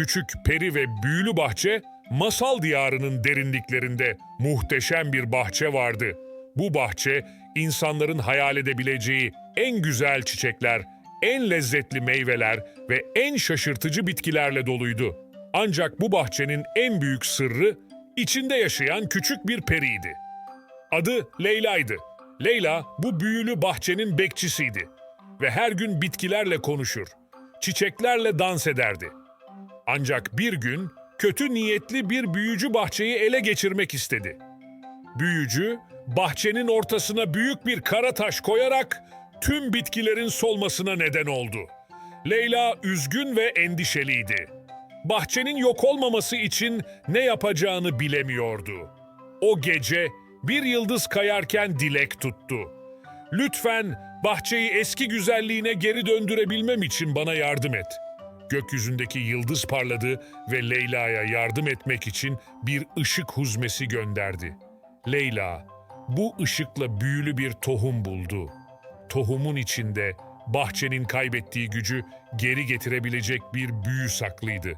küçük peri ve büyülü bahçe, masal diyarının derinliklerinde muhteşem bir bahçe vardı. Bu bahçe, insanların hayal edebileceği en güzel çiçekler, en lezzetli meyveler ve en şaşırtıcı bitkilerle doluydu. Ancak bu bahçenin en büyük sırrı, içinde yaşayan küçük bir periydi. Adı Leyla'ydı. Leyla bu büyülü bahçenin bekçisiydi ve her gün bitkilerle konuşur, çiçeklerle dans ederdi. Ancak bir gün kötü niyetli bir büyücü bahçeyi ele geçirmek istedi. Büyücü bahçenin ortasına büyük bir kara taş koyarak tüm bitkilerin solmasına neden oldu. Leyla üzgün ve endişeliydi. Bahçenin yok olmaması için ne yapacağını bilemiyordu. O gece bir yıldız kayarken dilek tuttu. Lütfen bahçeyi eski güzelliğine geri döndürebilmem için bana yardım et. Gökyüzündeki yıldız parladı ve Leyla'ya yardım etmek için bir ışık huzmesi gönderdi. Leyla bu ışıkla büyülü bir tohum buldu. Tohumun içinde bahçenin kaybettiği gücü geri getirebilecek bir büyü saklıydı.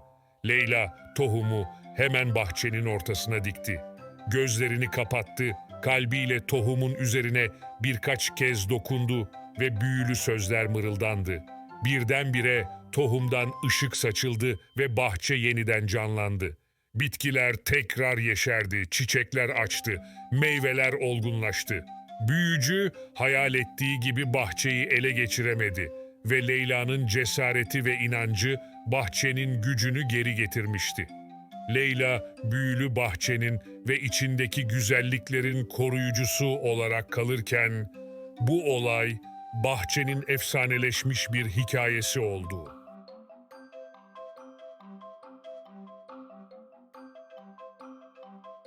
Leyla tohumu hemen bahçenin ortasına dikti. Gözlerini kapattı, kalbiyle tohumun üzerine birkaç kez dokundu ve büyülü sözler mırıldandı. Birdenbire tohumdan ışık saçıldı ve bahçe yeniden canlandı. Bitkiler tekrar yeşerdi, çiçekler açtı, meyveler olgunlaştı. Büyücü hayal ettiği gibi bahçeyi ele geçiremedi ve Leyla'nın cesareti ve inancı bahçenin gücünü geri getirmişti. Leyla büyülü bahçenin ve içindeki güzelliklerin koruyucusu olarak kalırken bu olay bahçenin efsaneleşmiş bir hikayesi oldu.